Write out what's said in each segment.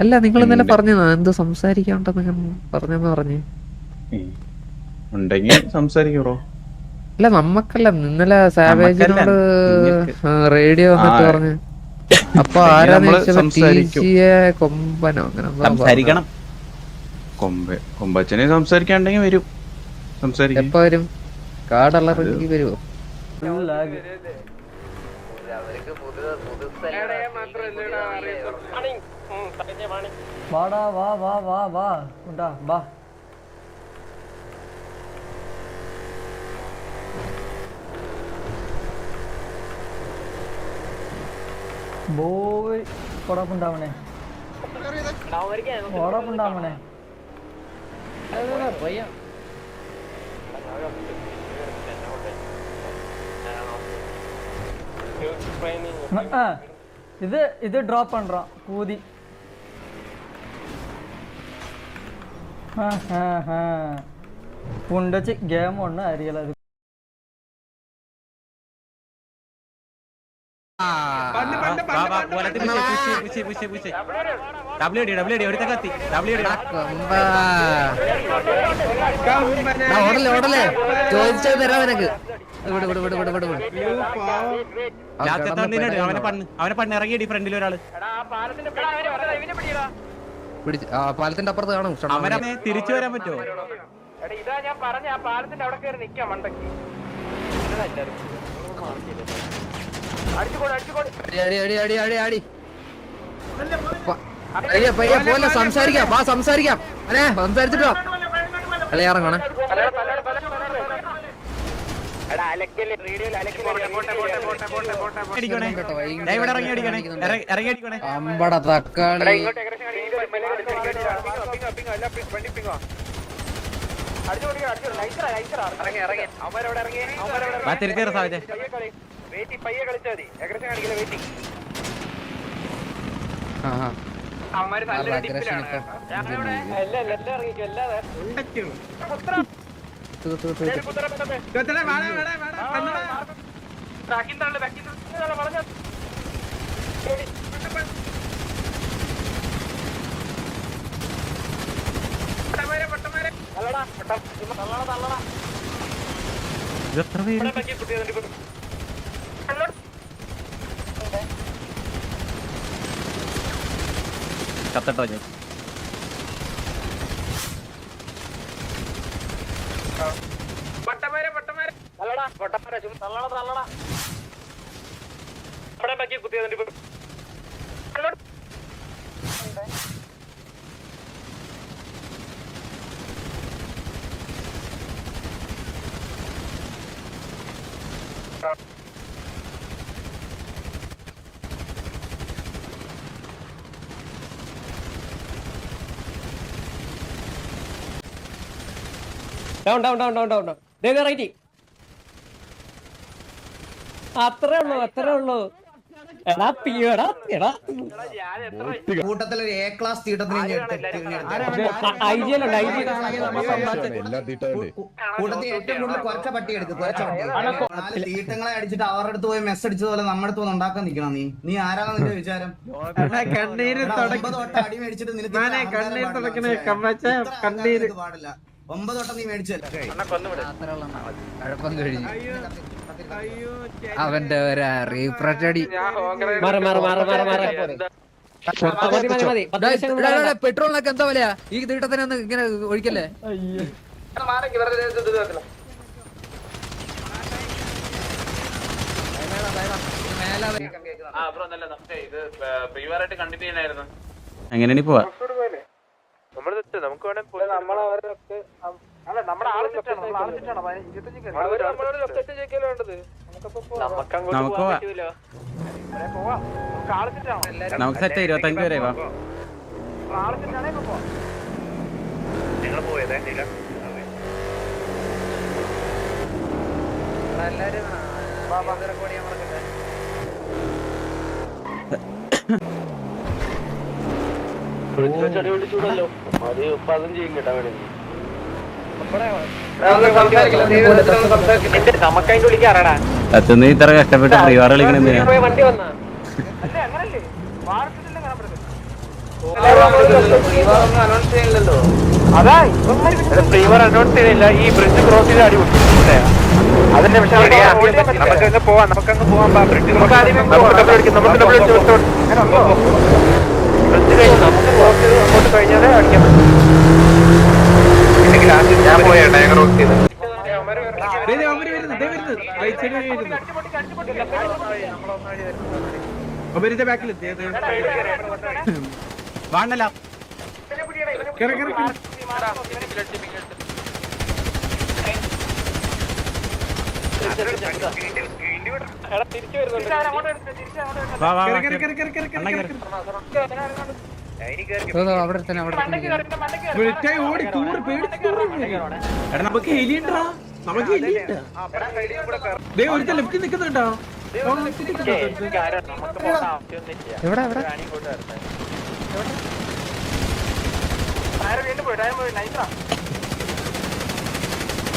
അല്ല നിങ്ങൾ ഇന്നലെ. പറഞ്ഞു എന്ത് സംസാരിക്കാണ്ടെന്ന് പറഞ്ഞെന്ന് പറഞ്ഞു. ഉണ്ടെങ്കിൽ സംസാരിക്കോ ബ്രോ. അല്ല നമ്മക്കല്ല ഇന്നലെ സാവേജിനോട്. റേഡിയോ വന്നിട്ട് പറഞ്ഞു. അപ്പൊ ആരാ ആരാന്ന് കൊമ്പനോ അങ്ങനെ. സംസാരിക്കണം. കൊമ്പ കൊമ്പച്ചനെ സംസാരിക്കാണ്ടെങ്കിൽ വരും. സംസാരിക്കും. എപ്പോ വരും? കാടുള്ള വരുമോ വാടാ വാ വാ വാ വാ ഉണ്ടാ വാ. ബോയ് കൊടപ്പുണ്ടാവണേ. കൊടപ്പുണ്ടാവണേ. ആ ഇത് ഇത് ட்ராப் பண்றோம் கூதி പുണ്ടച്ച് ഗെയിം ഒന്ന് അറിയില്ല അത് ഓടല്ലേ ഓടല്ലേ ചോദിച്ചത് തരാം നിനക്ക് ആ, അവനെ പണ്ണ് അവനെ പണ്ണ് ഇറങ്ങിയടി ഫ്രണ്ടിൽ ഒരാൾ പിടിച്ച് ആ പാലത്തിന്റെ അപ്പുറത്ത് കാണും. അവനെ തിരിച്ചു വരാൻ പറ്റുമോ? ഇതാ ഞാൻ പറഞ്ഞ അടി അടി അടി പ- പയ്യെ പയ്യെ പോലെ സംസാരിക്കാം. വാ സംസാരിക്കാം. അല്ലേ സംസാരിച്ചിട്ടോ അല്ലേ ഇറങ്ങണേ. അമ്പട തക്കാളി. വാ തിരിച്ചു കയറി സാവിജെ ആ ആ. ആരുടെ എത്ര പേര്? കത്തട്ടോ ഞാൻ. Down down down down down down right അത്രേ ഉള്ളൂ അത്രേ ഉള്ളൂ എടാ എടാ. കൂട്ടത്തിലൊരു എ ക്ലാസ് തീട്ടത്തിന് കൂട്ടത്തിൽ ഏറ്റവും കൂടുതൽ കുറച്ച പട്ടി എടുക്കും കുറച്ച പട്ടി. തീട്ടങ്ങളെ അടിച്ചിട്ട് അവരുടെ അടുത്ത് പോയി മെസ്സ് അടിച്ചത് പോലെ നമ്മുടെ അടുത്ത് ഉണ്ടാക്കാൻ നിക്കണം നീ? നീ ആരാണ് നിന്റെ വിചാരം? കണ്ണീര് ഒമ്പത് അടി മേടിച്ചിട്ട് നിനക്ക് അഹങ്കാരം കണ്ണീര് പാടില്ല. തുടക്കണേ, മനസ്സിലായോ? എന്താ? വിലയാ? ഈ പാടില്ല ഒമ്പത് വട്ടം നമ്മൾ മേടിച്ചല്ല കുഴപ്പം നമ്മളെ അവന്റെ ഒരു മതി മതി മതി പത്ത് ലക്ഷം വരെ അയ്യോ എങ്ങനെയാണ് പോവാ. നമുക്ക് പോവാ. നമുക്ക് സെറ്റ് വാ അത്തുനിന്ന് ഇത്ര കഷ്ടപ്പെട്ട് ഫ്രീ വാർ കളിക്കണ വണ്ടി വന്നാ പ്രീവർ അനൗൺസ് ചെയ്തില്ല ഈ ബ്രിഡ്ജ് ക്രോസ് ചെയ്ത് അടി അതിന്റെ പക്ഷേ നമുക്കങ്ങ് പോവാം നമുക്കങ്ങ് പോവാം ബ്രിഡ്ജ് നമുക്ക് ഡബിൾ അടിക്കും നമുക്ക് ഡബിൾ അടിച്ചു ബ്രിഡ്ജ് കഴിഞ്ഞ് നമുക്ക് ക്രോസ് ചെയ്ത് അങ്ങോട്ട് കഴിഞ്ഞാലേ അടിക്കാൻ പറ്റും ഞാൻ പോയേട്ടാ ഞാൻ ക്രോസ് ചെയ്ത് വാണ്ടല്ല വാ വാ വാ അണ്ണാ കേറ്. ഇതോ, അവിടെ തന്നെ അവിടെ എടാ നമുക്ക് എലിയുണ്ടാ നമുക്ക് എലിയുണ്ടാ എവിടെ എവിടെ? വീണ്ടും പോയി ടയർ പോയി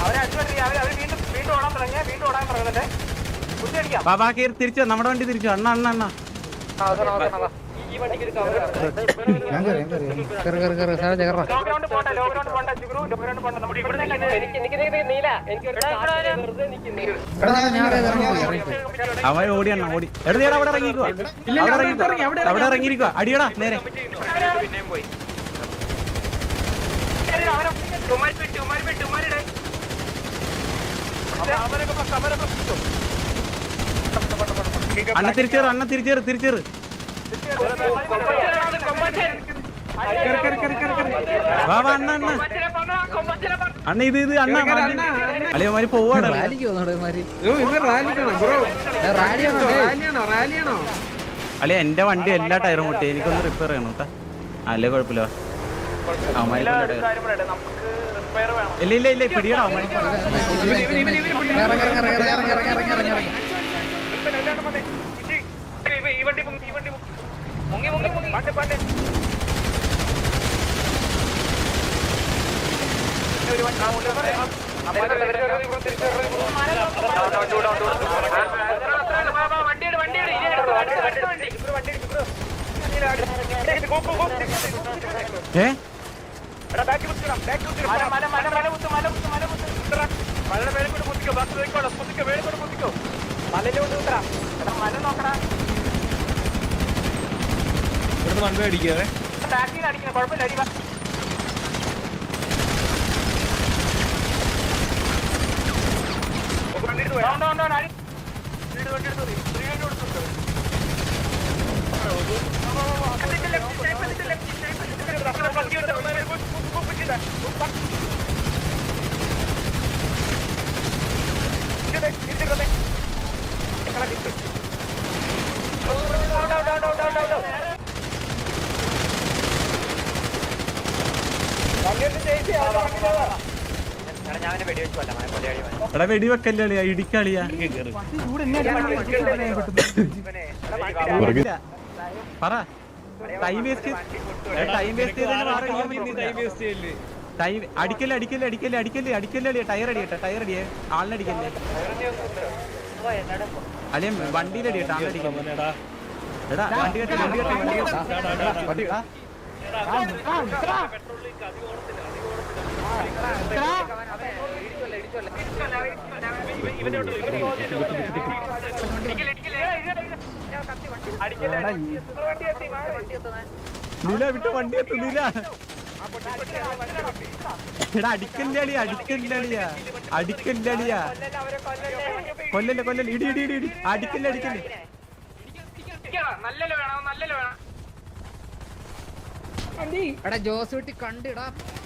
അവരെ അടിച്ചു അവർ അവർ വീണ്ടും വീണ്ടും ഓടാൻ തുടങ്ങിയ വീണ്ടും ഓടാൻ തുടങ്ങുന്നുണ്ട് കുത്തി അടിക്കാം. വാ വാ കേറി തിരിച്ചു നമ്മുടെ വണ്ടി തിരിച്ചു അണ്ണ അണ്ണ അണ്ണ. കയറി കയറി കയറി കയറണം തന്നെ അവൻ ഓടിയാണ് അണ്ണ ഓടി. എടാ അവിടെ ഇറങ്ങിക്കോ അവിടെ ഇറങ്ങിയിരിക്കുക അടിയടാ നേരെ. അണ്ണ തിരിച്ചേറ് അണ്ണ തിരിച്ചേറ് തിരിച്ചേറ്. വാ വാ എന്റെ വണ്ടി എല്ലാ ടയറും പൊട്ടി എനിക്കൊന്ന് റിപ്പയർ ചെയ്യണം കേട്ടാ അല്ലേ കുഴപ്പമില്ല. ഇല്ല ഇല്ല ഇല്ല പിടിയടാ ഈ വണ്ടി മുങ്ങി ഈ വണ്ടി മുങ്ങി മുങ്ങി മുങ്ങി പണ്ട് പണ്ട് വണ്ടിയുടെ വണ്ടിയുടെ ഏ മല മല മല കുത്തു മല കുത്തു മല കുത്തു മലയുടെ മേലെ കൂടെ കുത്തിക്കോ ബാക്കി നോക്കിക്കോളാം കുത്തിക്കോ മേലെ കൂടെ കുത്തിക്കോ മലയിലോട്ട് കുത്തറ എടാ മല നോക്കടാ ഇവിടുന്ന് വണ്ടി അടിക്കാതെ. വണ്ടി എടുത്ത് പോയി. ഉണ്ട്, ഉണ്ട്, ഉണ്ട്, അടി. വീട് വണ്ടി എടുത്ത് പോയി. ഫ്രീ ആയിട്ട് കൊടുത്തു. അതിന്റെ left side, അതിന്റെ left side, അതിന്റെ left side. വണ്ടി ഉണ്ട്. ഒന്നേ കുത്തി, കുത്തി, കുത്തി, കുത്തി. ഇത്, ഇത് കൊണ്ടേ. ഇങ്ങളെ കിട്ടും. Down, down, down, down, down, down. വണ്ടി എടുത്ത് chase ചെയ്യാം. ആ, വണ്ടി പോവാ. എടാ, ഞാൻ അവനെ വെടിവെച്ച് കൊല്ലാം. അവനെ കൊല്ലടി അവനെ. എടാ വെടി വെക്കല്ലേ ഇടിക്കളിയാ പറ time waste time waste time അടിക്കല്ലേ അടിക്കല്ലേ അടിക്കല്ലേ അടിക്കല്ലേ അടിക്കല്ലേ അളിയാ ടയർ അടിയട്ടെ ടയർ അടിയേ ആളിനടിക്കല്ലേ അല്ലേ വണ്ടിയിൽ അടിയട്ടെ ആളിനടിക്കല്ലേ എടാ വണ്ടി കെട്ടി വണ്ടി കെട്ടി വണ്ടി കെട്ടി വണ്ടി ആ. നില വിട്ട് വണ്ടി എത്തുന്നില്ല എടാ അടിക്കല്ലേ അടിക്കല്ലടിയ അടിക്കല്ലേ അളിയ അടിക്കല്ലേ അളിയ. കൊല്ലല്ലേ കൊല്ലല്ലേ. ഇടി ഇടി ഇടി ഇടി. അടിക്കല്ലേ അടിക്കല്ലേ. നല്ലല്ലോ വേണം നല്ലല്ലോ വേണം എടാ ജോസ് കുട്ടി കണ്ടിടാ.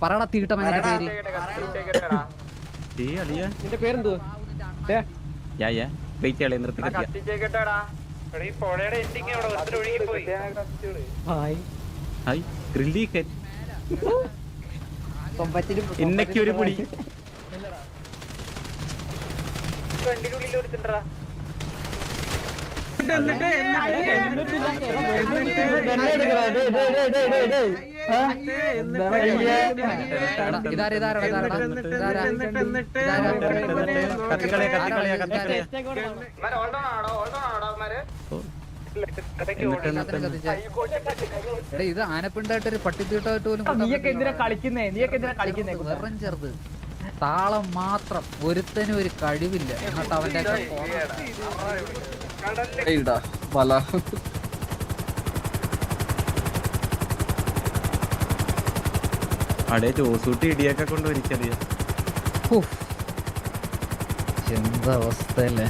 അഞ്ച് തീട്ടം എന്റെ പേര്? നിന്റെ പേരെന്തു പൊടി എന്നിട്ട് ഇത് ആനപ്പിണ്ടായിട്ടൊരു പട്ടിത്തീട്ടായിട്ട് പോലും നീയൊക്കെ എന്തിനാ കളിക്കുന്നേ നീയൊക്കെ എന്തിനാ കളിക്കുന്നേ വെറും ചെറുത് താളം മാത്രം ഒരുത്തനും ഒരു കഴിവില്ല എന്നിട്ട് അവന്റെ അവിടെ ജോസൂട്ടി ഇടിയൊക്കെ കൊണ്ട് വലിച്ചറിയാം എന്താ അവസ്ഥ അല്ലേ